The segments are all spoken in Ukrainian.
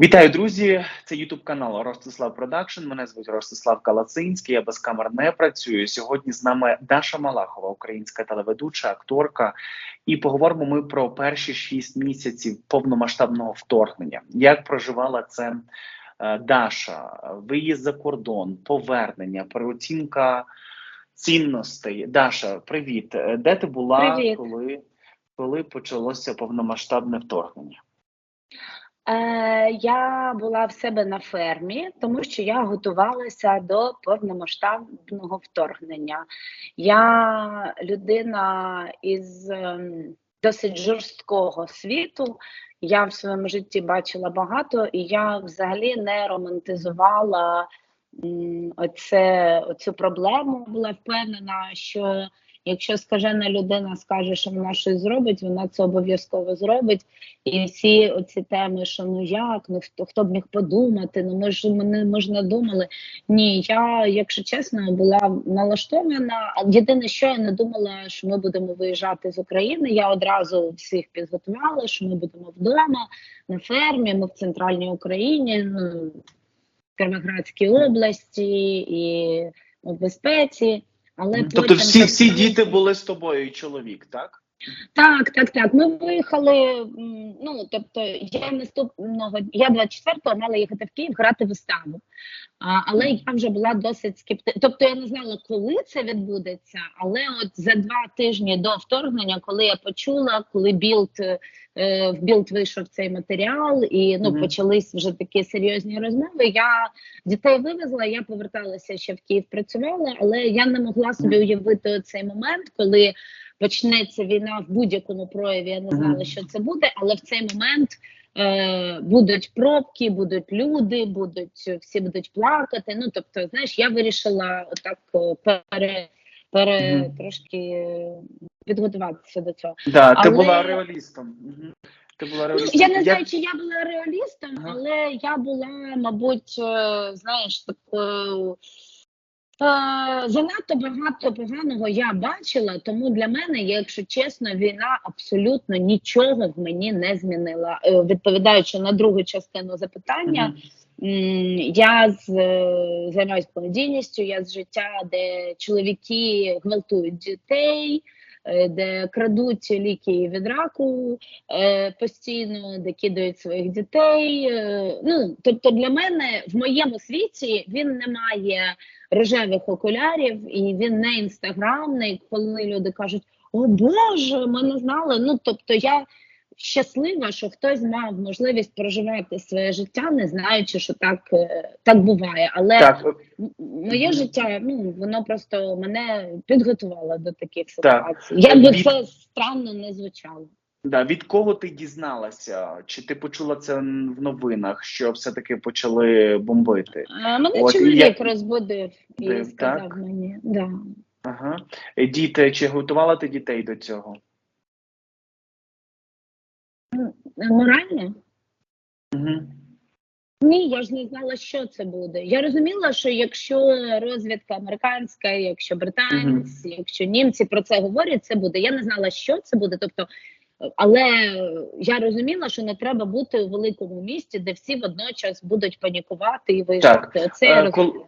Вітаю, друзі! Це Ютуб канал Ростислав Продакшн. Мене звуть Ростислав Калацинський. Я без камер не працюю. Сьогодні з нами Даша Малахова, українська телеведуча, акторка. І поговоримо ми про перші шість місяців повномасштабного вторгнення. Як проживала це е, Даша, виїзд за кордон, повернення, переоцінка цінностей. Даша, привіт! Де ти була, Привіт. коли, коли почалося повномасштабне вторгнення? Е, я була в себе на фермі, тому що я готувалася до повномасштабного вторгнення. Я людина із ем, досить жорсткого світу. Я в своєму житті бачила багато, і я взагалі не романтизувала оце, оцю проблему. Була впевнена, що якщо скажена людина скаже, що вона щось зробить, вона це обов'язково зробить. І всі оці теми, що ну як, ну хто хто б міг подумати, ну ми ж ми ми ж думали. Ні, я, якщо чесно, була налаштована. Єдине, що я не думала, що ми будемо виїжджати з України. Я одразу всіх підготувала, що ми будемо вдома на фермі. Ми в центральній Україні, ну в Кіровоградській області і в безпеці. Але Тобто потім всі, всі діти були з тобою, і чоловік, так? так, так, так. Ми виїхали. Ну тобто, я наступного я 24-го мала їхати в Київ грати виставу. А, але я вже була досить скептична. Тобто я не знала, коли це відбудеться. Але от за два тижні до вторгнення, коли я почула, коли білд е, в білд вийшов цей матеріал, і ну Мгм. почались вже такі серйозні розмови. Я дітей вивезла, я поверталася ще в Київ, працювала, але я не могла собі уявити цей момент, коли почнеться війна в будь-якому прояві. Я не знала, що це буде, але в цей момент е, будуть пробки, будуть люди, будуть всі будуть плакати. Ну тобто, знаєш, я вирішила отак пере, пере Мгм. трошки е, підготуватися до цього. Да, ти Але- була реалістом. Ти була Ну я не Я- знаю, чи я була реалістом, Ага. але я була, мабуть, е, знаєш, такою. Е, занадто багато поганого я бачила, тому для мене, якщо чесно, війна абсолютно нічого в мені не змінила. Е, відповідаючи на другу частину запитання, Мгм. м, я з займаюся благодійністю, я з життя, де чоловіки гвалтують дітей. Е, Де крадуть ліки від раку е, постійно, де кидають своїх дітей. Е, ну тобто для мене в моєму світі він не має рожевих окулярів, і він не інстаграмний, коли люди кажуть: О Боже, ми не знали. Ну тобто, я щаслива, що хтось мав можливість проживати своє життя, не знаючи, що так, е, так буває. Але Так, моє життя, ну воно просто мене підготувало до таких Так. ситуацій. Як би це странно не звучало. да, від кого ти дізналася? Чи ти почула це в новинах, що все-таки почали бомбити? А, мене От, чоловік я- розбудив і Див, сказав так? мені, да. Ага. Е, Діти, чи готувала ти дітей до цього? Морально. Угу. Ні, я ж не знала, що це буде. Я розуміла, що якщо розвідка американська, якщо британці, якщо німці про це говорять, це буде. Я не знала, що це буде. Тобто, але я розуміла, що не треба бути у великому місті, де всі водночас будуть панікувати і виїжджати. Оце я Е, розуміла. кол-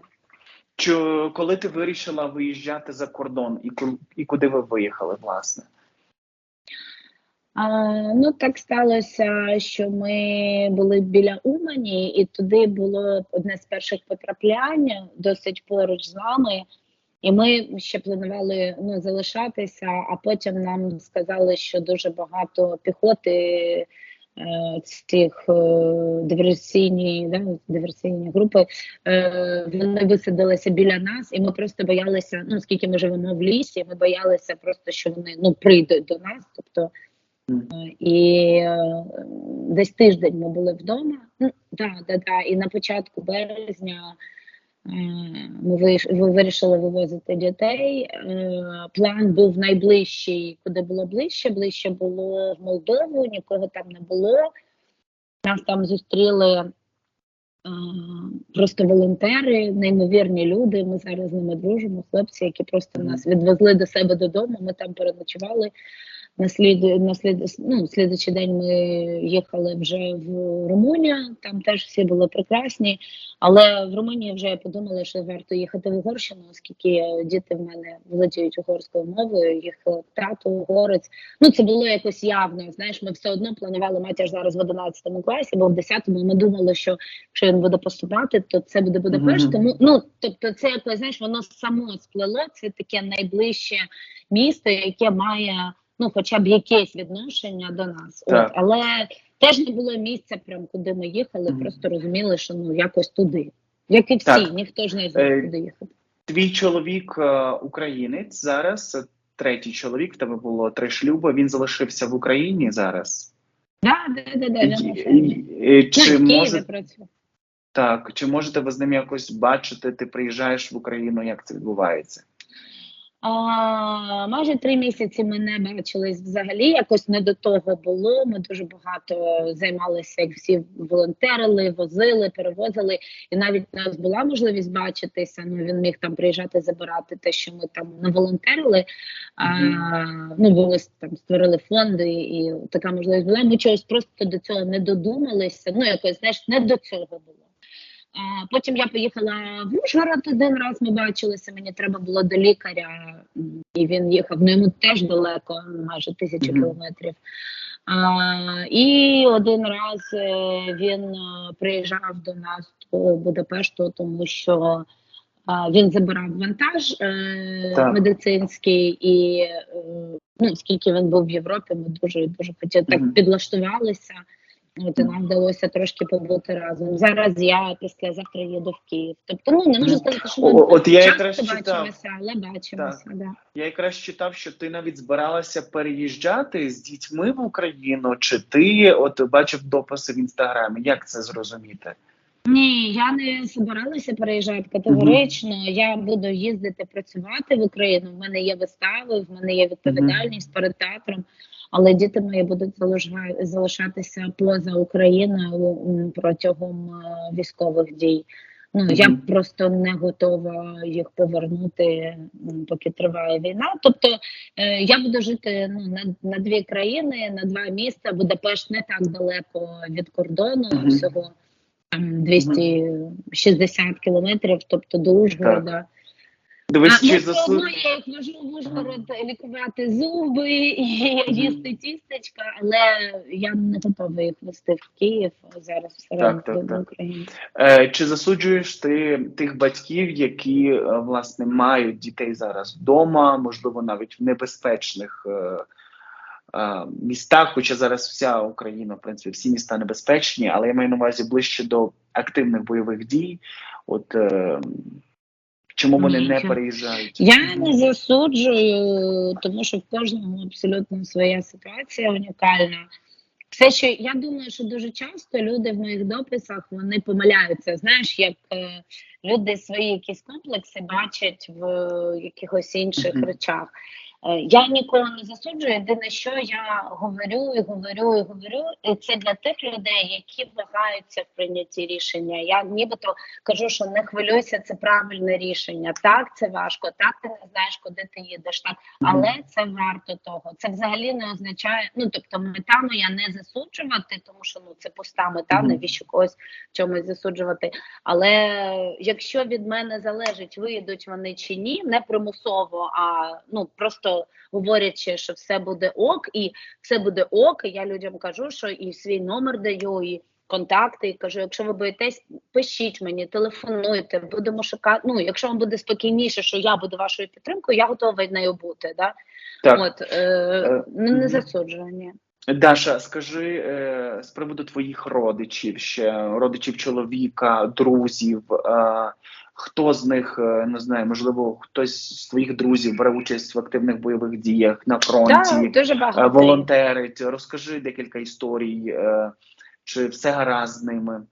Чо- коли ти вирішила виїжджати за кордон, і, і куди ви виїхали, власне? Ну так сталося, що ми були біля Умані, і туди було одне з перших потраплянь досить поруч з нами. І ми ще планували ну, залишатися, а потім нам сказали, що дуже багато піхоти е, цих е, диверсійні, да, диверсійні групи е, вони висадилися біля нас, і ми просто боялися. Ну, оскільки ми живемо в лісі, ми боялися просто, що вони ну прийдуть до нас. Тобто. І е, десь тиждень ми були вдома. Ну, да, да, да. І на початку березня е, ми вирішили вивозити дітей. Е, План був найближчий, куди було ближче. Ближче було в Молдову, нікого там не було. Нас там зустріли е, просто волонтери, неймовірні люди. Ми зараз з ними дружимо. Хлопці, які просто нас відвезли до себе додому. Ми там переночували. На слід, на слід, ну, слідчий день ми їхали вже в Румунію, там теж всі були прекрасні. Але в Румунії вже подумали, що варто їхати в Угорщину, оскільки діти в мене володіють угорською мовою, їх тато угорець. Ну це було якось явно. Знаєш, ми все одно планували матір зараз в 11 класі, бо в 10-му ми думали, що якщо він буде поступати, то це буде Будапешт. Мгм. Тому ну тобто, це якось знаєш, воно само сплело. Це таке найближче місто, яке має ну, хоча б якесь відношення до нас. Так. От, але теж не було місця, прям куди ми їхали, Мгм. просто розуміли, що ну якось туди. Як і всі, Так. ніхто ж не Е, куди їхати. Твій чоловік е, українець зараз. Третій чоловік, в тебе було три шлюби. Він залишився в Україні зараз. Да, да, да, да, Чи може так? Чи можете ви з ним якось бачити? Ти приїжджаєш в Україну? Як це відбувається? А, майже три місяці ми не бачились взагалі. Якось не до того було. Ми дуже багато займалися, як всі волонтерили, возили, перевозили. І навіть у нас була можливість бачитися. Ну він міг там приїжджати, забирати те, що ми там не волонтерили. А, ну бо ми там створили фонди, і така можливість була. Ми чогось просто до цього не додумалися. Ну якось знаєш, не до цього було. А, Потім я поїхала в Ужгород один раз. Ми бачилися. Мені треба було до лікаря, і він їхав. Ну йому теж далеко, майже тисячу кілометрів. А, і один раз е, він е, приїжджав до нас до Будапешту, тому що він забирав вантаж е, Так. медицинський, і е, ну, оскільки він був в Європі, ми дуже дуже хотіли так Мгм. підлаштувалися. От і нам вдалося трошки побути разом. Зараз я післязавтра їду в Київ. Тобто, ну не можу сказати, що ми от я якраз читав. бачимося, але бачимося. Да. Я якраз читав, що ти навіть збиралася переїжджати з дітьми в Україну, чи ти от бачив дописи в інстаграмі? Як це зрозуміти? Ні, я не збиралася переїжджати категорично. Я буду їздити працювати в Україну. В мене є вистави, в мене є відповідальність перед театром. Але діти мої будуть залиша- залишатися поза Україною протягом е, військових дій. Ну я просто не готова їх повернути, поки триває війна. Тобто е, я буду жити ну на, на дві країни, на два міста. Будапешт не так далеко від кордону, Мгм. всього там 260 кілометрів, тобто до Ужгорода. Дивись, А, чи ну, все одно я їх вожу в Ужгород лікувати зуби і їсти тістечка, але я не готова їх вести в Київ зараз все Так, так, так. Е, Чи засуджуєш ти тих батьків, які е, власне мають дітей зараз вдома, можливо, навіть в небезпечних е, е, містах, хоча зараз вся Україна, в принципі, всі міста небезпечні, але я маю на увазі ближче до активних бойових дій. От е, чому вони не переїжджають? Я не засуджую, тому що в кожного абсолютно своя ситуація унікальна. Все, що я думаю, що дуже часто люди в моїх дописах вони помиляються. Знаєш, як е, люди свої якісь комплекси бачать в е, якихось інших Мгм. речах. Е, Я ніколи не засуджую. Єдине, що я говорю і говорю і говорю, і це для тих людей, які вагаються в прийнятті рішення. Я нібито кажу, що не хвилюйся, це правильне рішення. Так, це важко, так ти не знаєш, куди ти їдеш. Так, але це варто того. Це взагалі не означає. Ну тобто, мета моя не засуджувати, тому що ну це пуста мета, навіщо когось в чомусь засуджувати. Але якщо від мене залежить, виїдуть вони чи ні, не примусово, а ну просто говорячи, що все буде ок, і все буде ок. І я людям кажу, що і свій номер даю, і контакти, і кажу, якщо ви боїтесь, пишіть мені, телефонуйте, будемо шукати. Ну, якщо вам буде спокійніше, що я буду вашою підтримкою, я готова нею бути. Да? Так. От е, не, мгм. не засуджую, ні. Даша, скажи е, з приводу твоїх родичів, ще родичів чоловіка, друзів. Хто з них е, не знаю, можливо, хтось з твоїх друзів бере участь в активних бойових діях на фронті, да, дуже е, багато. волонтерить. Розкажи декілька історій, е, чи все гаразд з ними.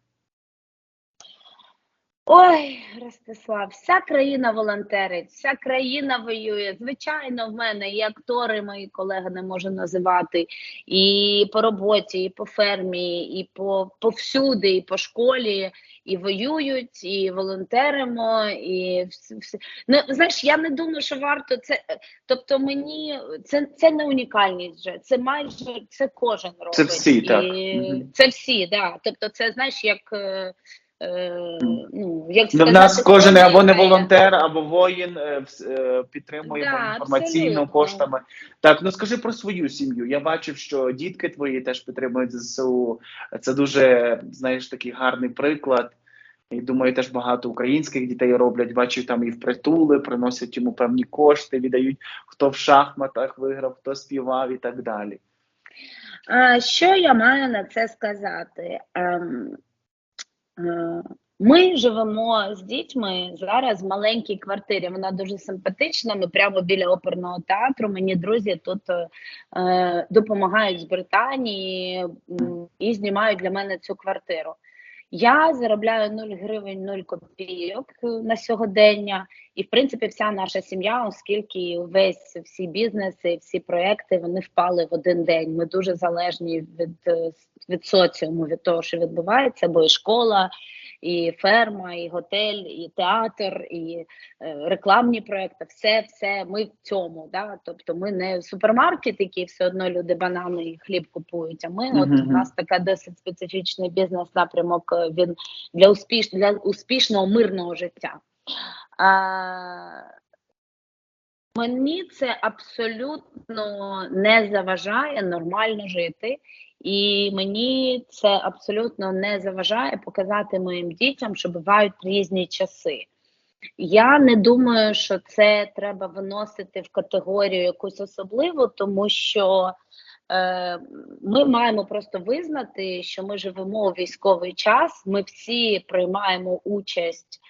Ой, Ростислав, вся країна волонтерить, вся країна воює. Звичайно, в мене і актори, мої колеги не можу називати, і по роботі, і по фермі, і по повсюди, і по школі, і воюють, і волонтеримо, і вс- вс- ну знаєш, я не думаю, що варто це. е, Тобто, мені це, це не унікальність вже. Це майже це кожен робить. Це всі, так. І. Це всі, да. Тобто, це знаєш, як. Е, Ну, як Ну, в нас кожен слово або не волонтер, або воїн е, вс- е, підтримуємо Да, інформаційно абсолютно. коштами. Так, ну скажи про свою сім'ю. Я бачив, що дітки твої теж підтримують ЗСУ. Це дуже знаєш такий гарний приклад. І думаю, теж багато українських дітей роблять. Бачив там і в притули, приносять йому певні кошти, віддають хто в шахматах виграв, хто співав і так далі. А, Що я маю на це сказати? Ем, Ми живемо з дітьми зараз в маленькій квартирі. Вона дуже симпатична. Ми прямо біля оперного театру. Мені друзі тут е, допомагають з Британії і знімають для мене цю квартиру. Я заробляю 0 гривень 0 копійок е, на сьогодення, і в принципі вся наша сім'я, оскільки весь всі бізнеси, всі проекти вони впали в один день. Ми дуже залежні від, е, від соціуму, від того, що відбувається, бо і школа, і ферма, і готель, і театр, і е, рекламні проекти. Все, все ми в цьому. Да? Тобто, ми не супермаркет, який все одно люди банани і хліб купують. А ми, от у нас така досить специфічний бізнес напрямок. е, Він для успіш для успішного мирного життя. А, мені це абсолютно не заважає нормально жити, і мені це абсолютно не заважає показати моїм дітям, що бувають різні часи. Я не думаю, що це треба виносити в категорію якусь особливу, тому що е, ми маємо просто визнати, що ми живемо у військовий час. Ми всі приймаємо участь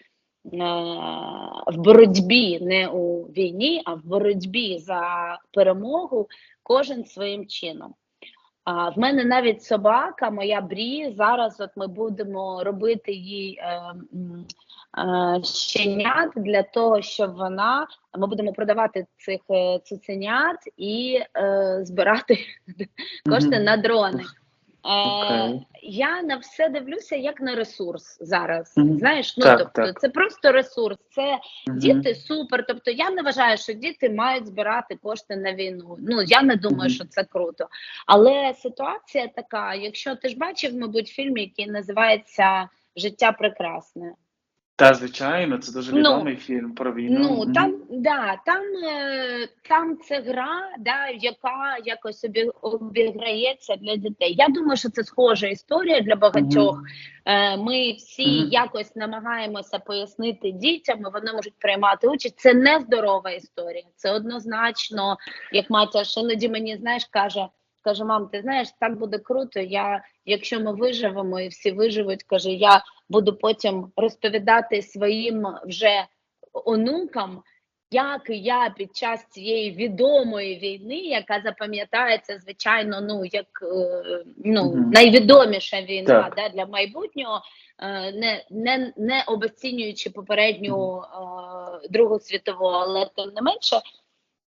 в боротьбі не у війні, а в боротьбі за перемогу, кожен своїм чином. А в мене навіть собака, моя брі. Зараз от ми будемо робити їй е, е, щенят для того, щоб вона ми будемо продавати цих е, цуценят і е, збирати кошти Мгм. на дрони. Е, Окей. Я на все дивлюся як на ресурс зараз. Мгм. Знаєш, ну Так, тобто так. це просто ресурс. Це Мгм. Діти супер. Тобто я не вважаю, що діти мають збирати кошти на війну. Ну я не думаю, Мгм. що це круто. Але ситуація така: якщо ти ж бачив, мабуть, фільм, який називається Життя прекрасне. Та звичайно, це дуже Ну, відомий фільм про війну. Ну там да, там, е, там це гра, да, яка якось обі- обіграється для дітей. Я думаю, що це схожа історія для багатьох. Мгм. Е, Ми всі Мгм. якось намагаємося пояснити дітям, і вони можуть приймати участь. Це не здорова історія. Це однозначно, як матір іноді мені знаєш, каже. Каже, мам, ти знаєш, так буде круто. Я, якщо ми виживемо і всі виживуть, каже, я буду потім розповідати своїм вже онукам, як я під час цієї відомої війни, яка запам'ятається, звичайно, ну як е, ну найвідоміша війна Так. да, для майбутнього, е, не, не, не обесцінюючи попередню е, Другу світову, але тим не менше.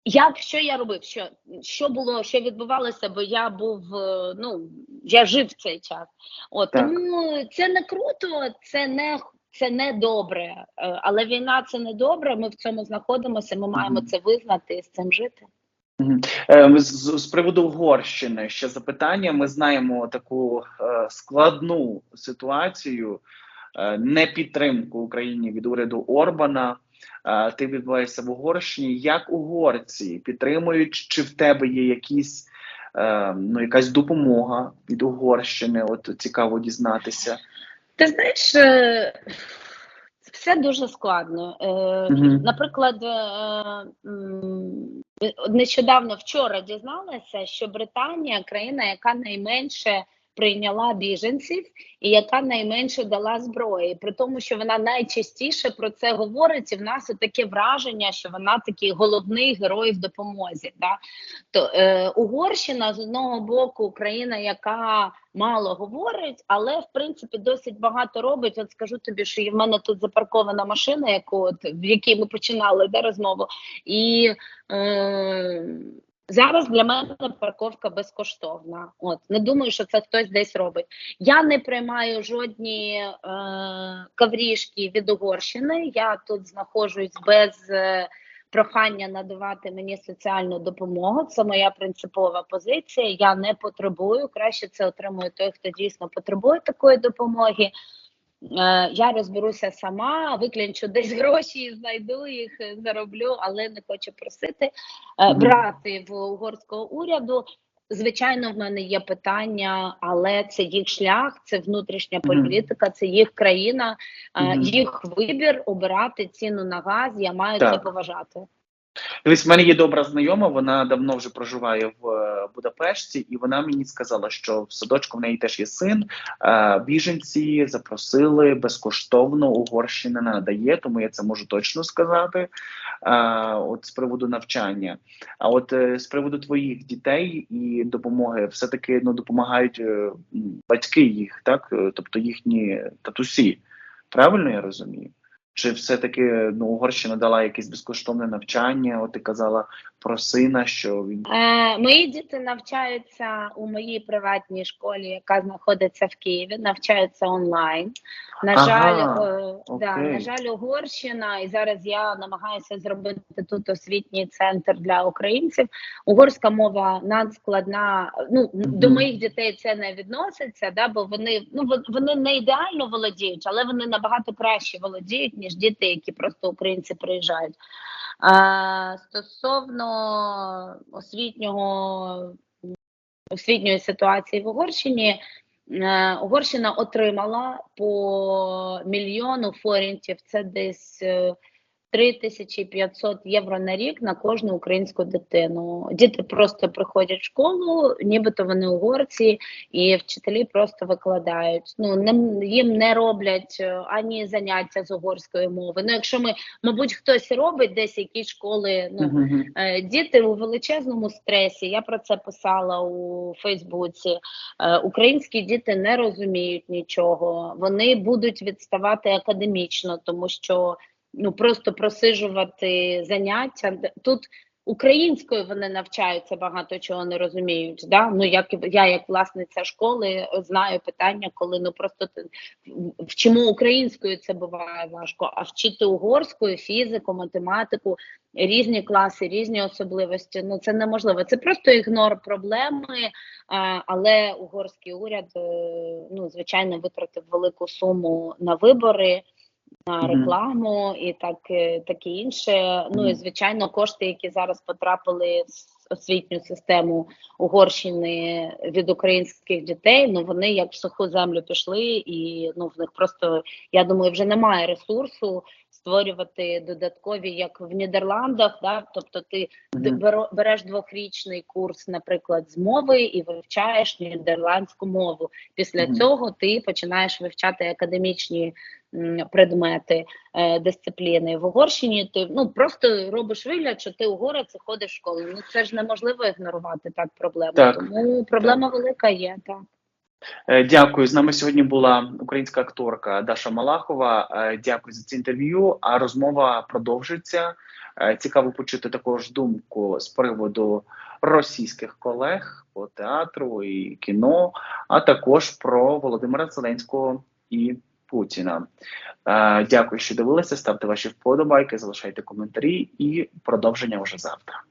Як що я робив? Що що було, що відбувалося, бо я був е, ну я жив в цей час. От Так. тому це не круто, це не це не добре. Е, Але війна це не добре. Ми в цьому знаходимося. Ми маємо це визнати і з цим жити. Е, З, з приводу Угорщини ще запитання. Ми знаємо таку складну ситуацію, непідтримку Україні від уряду Орбана. Ти відбуваєшся в Угорщині. Як угорці підтримують? Чи в тебе є якісь е, ну, якась допомога від Угорщини? От цікаво дізнатися. Ти знаєш, е, все дуже складно. Мгм. Наприклад, нещодавно вчора дізналася, що Британія країна, яка найменше прийняла біженців і яка найменше дала зброї, при тому, що вона найчастіше про це говорить, і в нас таке враження, що вона такий головний герой в допомозі. Да? То е, Угорщина з одного боку країна, яка мало говорить, але в принципі досить багато робить. От скажу тобі, що в мене тут запаркована машина, яку от в якій ми починали де розмову, і е, Зараз для мене парковка безкоштовна. От не думаю, що це хтось десь робить. Я не приймаю жодні е, каврішки від Угорщини. Я тут знаходжусь без е, прохання надавати мені соціальну допомогу. Це моя принципова позиція. Я не потребую. Краще це отримує той, хто дійсно потребує такої допомоги. Е, Я розберуся сама, виклянчу десь гроші, знайду їх, е, зароблю, але не хочу просити е, брати в угорського уряду. Звичайно, в мене є питання, але це їх шлях, це внутрішня політика, це їх країна, їх вибір обирати ціну на газ. Я маю Так. це поважати. Дивись, в мене є добра знайома, вона давно вже проживає в е, Будапешті, і вона мені сказала, що в садочку в неї теж є син. Е, Біженці запросили безкоштовно Угорщина надає, тому я це можу точно сказати. Е, От з приводу навчання. А от з приводу твоїх дітей і допомоги, все таки ну допомагають батьки їх, так тобто їхні татусі. Правильно я розумію? Чи все-таки ну, Угорщина дала якесь безкоштовне навчання? От ти казала про сина, що він Е, мої діти навчаються у моїй приватній школі, яка знаходиться в Києві, навчаються онлайн. На Ага, жаль, е, да, на жаль, Угорщина, і зараз я намагаюся зробити тут освітній центр для українців. Угорська мова надскладна. Ну до моїх дітей це не відноситься, да, бо вони ну вони не ідеально володіють, але вони набагато краще володіють ніж діти, які просто українці приїжджають. А, стосовно освітнього освітньої ситуації в Угорщині, е, Угорщина отримала по мільйону форінтів, це десь е, 3500 євро на рік на кожну українську дитину. Діти просто приходять в школу, нібито вони угорці, і вчителі просто викладають. Ну не їм не роблять е, ані заняття з угорської мови. Ну, якщо ми, мабуть, хтось робить десь якісь школи, ну Мгм. Е, Діти у величезному стресі. Я про це писала у Фейсбуці. Е, Українські діти не розуміють нічого. Вони будуть відставати академічно, тому що ну просто просижувати заняття тут. Українською вони навчаються багато чого не розуміють. Да? Ну як я, як власниця школи, знаю питання, коли ну просто ти вчимо українською, це буває важко. А вчити угорською, фізику, математику, різні класи, різні особливості. Ну це неможливо. Це просто ігнор проблеми. Але угорський уряд е, ну звичайно витратив велику суму на вибори. На рекламу і так е, таке інше. Ну і звичайно, кошти, які зараз потрапили в освітню систему Угорщини від українських дітей. Ну вони як в суху землю пішли, і ну в них просто я думаю, вже немає ресурсу створювати додаткові, як в Нідерландах. Да? Тобто, ти береш двохрічний курс, наприклад, з мови і вивчаєш нідерландську мову. Після цього ти починаєш вивчати академічні предмети, е, дисципліни. В Угорщині ти ну просто робиш вигляд, що ти угорець і ходиш в школу. Ну це ж неможливо ігнорувати так проблему. Так, Тому проблема велика є. Так. Е, Дякую. З нами сьогодні була українська акторка Даша Малахова. Е, Дякую за це інтерв'ю. А розмова продовжиться. Е, Цікаво почути також думку з приводу російських колег по театру і кіно, а також про Володимира Зеленського і Путіна. Дякую, що дивилися. Ставте ваші вподобайки, залишайте коментарі і продовження вже завтра.